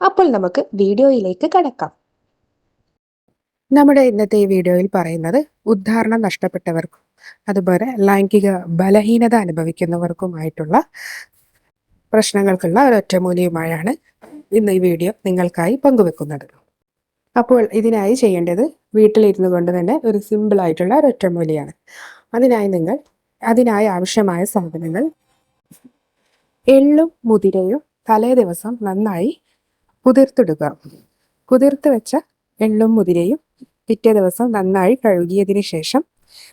അപ്പോൾ നമുക്ക് വീഡിയോയിലേക്ക് കടക്കാം. നമ്മുടെ ഇന്നത്തെ ഈ വീഡിയോയിൽ പറയുന്നത് ഉദ്ധാരണം നഷ്ടപ്പെട്ടവർക്കും അതുപോലെ ലൈംഗിക ബലഹീനത അനുഭവിക്കുന്നവർക്കുമായിട്ടുള്ള പ്രശ്നങ്ങൾക്കുള്ള ഒരൊറ്റമൂലിയുമായാണ് ഇന്ന് ഈ വീഡിയോ നിങ്ങൾക്കായി പങ്കുവെക്കുന്നത്. അപ്പോൾ ഇതിനായി ചെയ്യേണ്ടത് വീട്ടിലിരുന്നു കൊണ്ട് തന്നെ ഒരു സിമ്പിൾ ആയിട്ടുള്ള ഒരൊറ്റമൂലിയാണ് അതിനായി നിങ്ങൾ അതിനായി ആവശ്യമായ സാധനങ്ങൾ എള്ളും മുതിരയും തലേ ദിവസം നന്നായി കുതിർത്തിടുക. കുതിർത്ത് വെച്ച എള്ളും മുതിരയും പിറ്റേ ദിവസം നന്നായി കഴുകിയതിന് ശേഷം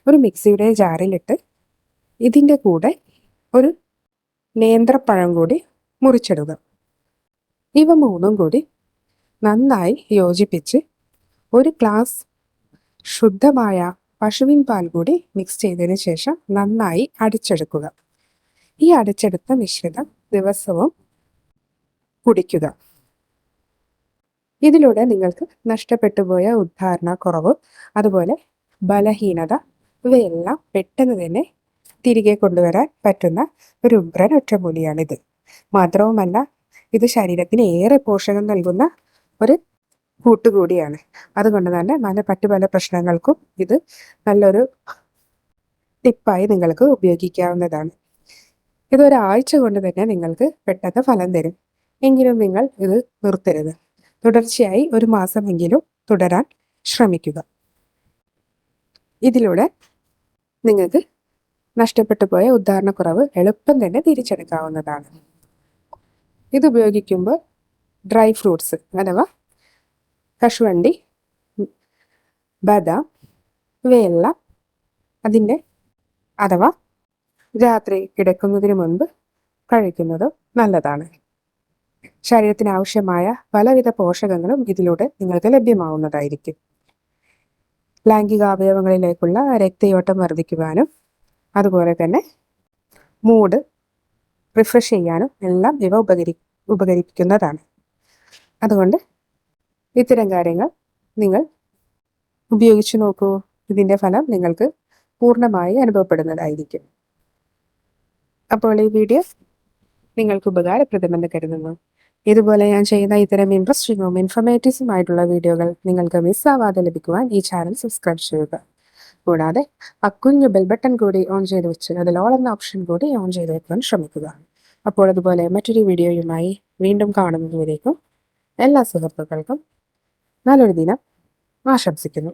ഒരു മിക്സിയുടെ ജാറിലിട്ട് ഇതിന്റെ കൂടെ ഒരു നേന്ത്രപ്പഴം കൂടി മുറിച്ചിടുക. ഇവ മൂന്നും കൂടി നന്നായി യോജിപ്പിച്ച് ഒരു ഗ്ലാസ് ശുദ്ധമായ പശുവിൻ പാൽ കൂടി മിക്സ് ചെയ്തതിന് ശേഷം നന്നായി അടിച്ചെടുക്കുക. ഈ അടിച്ചെടുത്ത മിശ്രിതം ദിവസവും കുടിക്കുക. ഇതിലൂടെ നിങ്ങൾക്ക് നഷ്ടപ്പെട്ടു പോയ ഉദ്ധാരണ കുറവ് അതുപോലെ ബലഹീനത ഇവയെല്ലാം പെട്ടെന്ന് തന്നെ തിരികെ കൊണ്ടുവരാൻ പറ്റുന്ന ഒരു ഉഗ്രൻ ഒറ്റമൂലിയാണിത് മാത്രവുമല്ല ഇത് ശരീരത്തിന് ഏറെ പോഷകം നൽകുന്ന ഒരു കൂട്ടുകൂടിയാണ്. അതുകൊണ്ട് തന്നെ പല മറ്റു പല പ്രശ്നങ്ങൾക്കും ഇത് നല്ലൊരു ടിപ്പായി നിങ്ങൾക്ക് ഉപയോഗിക്കാവുന്നതാണ്. ഇത് ഒരാഴ്ച കൊണ്ട് തന്നെ നിങ്ങൾക്ക് പെട്ടെന്ന് ഫലം തരും. എങ്കിലും നിങ്ങൾ ഇത് നിർത്തരുത്. തുടർച്ചയായി ഒരു മാസമെങ്കിലും തുടരാൻ ശ്രമിക്കുക. ഇതിലൂടെ നിങ്ങൾക്ക് നഷ്ടപ്പെട്ടു പോയ ഉദ്ധാരണക്കുറവ് എളുപ്പം തന്നെ തിരിച്ചെടുക്കാവുന്നതാണ്. ഇത് ഉപയോഗിക്കുമ്പോൾ ഡ്രൈ ഫ്രൂട്ട്സ് അഥവാ കശുവണ്ടി ബദാം ഇവയെല്ലാം അതിന്റെ അഥവാ രാത്രി കിടക്കുന്നതിന് മുൻപ് കഴിക്കുന്നത് നല്ലതാണ്. ശരീരത്തിന് ആവശ്യമായ പലവിധ പോഷകങ്ങളും ഇതിലൂടെ നിങ്ങൾക്ക് ലഭ്യമാവുന്നതായിരിക്കും. ലൈംഗിക അവയവങ്ങളിലേക്കുള്ള രക്തയോട്ടം വർദ്ധിക്കുവാനും അതുപോലെ തന്നെ മൂഡ് റിഫ്രഷ് ചെയ്യാനും എല്ലാം ഇവ ഉപകരി ഉപകരിക്കുന്നതാണ്. അതുകൊണ്ട് ഇത്തരം കാര്യങ്ങൾ നിങ്ങൾ ഉപയോഗിച്ചു നോക്കൂ. ഇതിന്റെ ഫലം നിങ്ങൾക്ക് പൂർണമായി അനുഭവപ്പെടുന്നതായിരിക്കും. അപ്പോൾ ഈ വീഡിയോ നിങ്ങൾക്ക് ഉപകാരപ്രദമെന്ന് കരുതുന്നു. ഇതുപോലെ ഞാൻ ചെയ്യുന്ന ഇത്തരം ഇൻട്രസ്റ്റിംഗും ഇൻഫർമേറ്റീവ്സും ആയിട്ടുള്ള വീഡിയോകൾ നിങ്ങൾക്ക് മിസ്സാവാതെ ലഭിക്കുവാൻ ഈ ചാനൽ സബ്സ്ക്രൈബ് ചെയ്യുക. കൂടാതെ ആ കുഞ്ഞു ബെൽ ബട്ടൺ കൂടി ഓൺ ചെയ്ത് വെച്ച് അതിൽ ഓൾ എന്ന ഓപ്ഷൻ കൂടി ഓൺ ചെയ്ത് വെക്കാൻ ശ്രമിക്കുക. അപ്പോൾ അതുപോലെ മറ്റൊരു വീഡിയോയുമായി വീണ്ടും കാണുന്നതുവരേക്കും എല്ലാ സുഹൃത്തുക്കൾക്കും നല്ലൊരു ദിനം ആശംസിക്കുന്നു.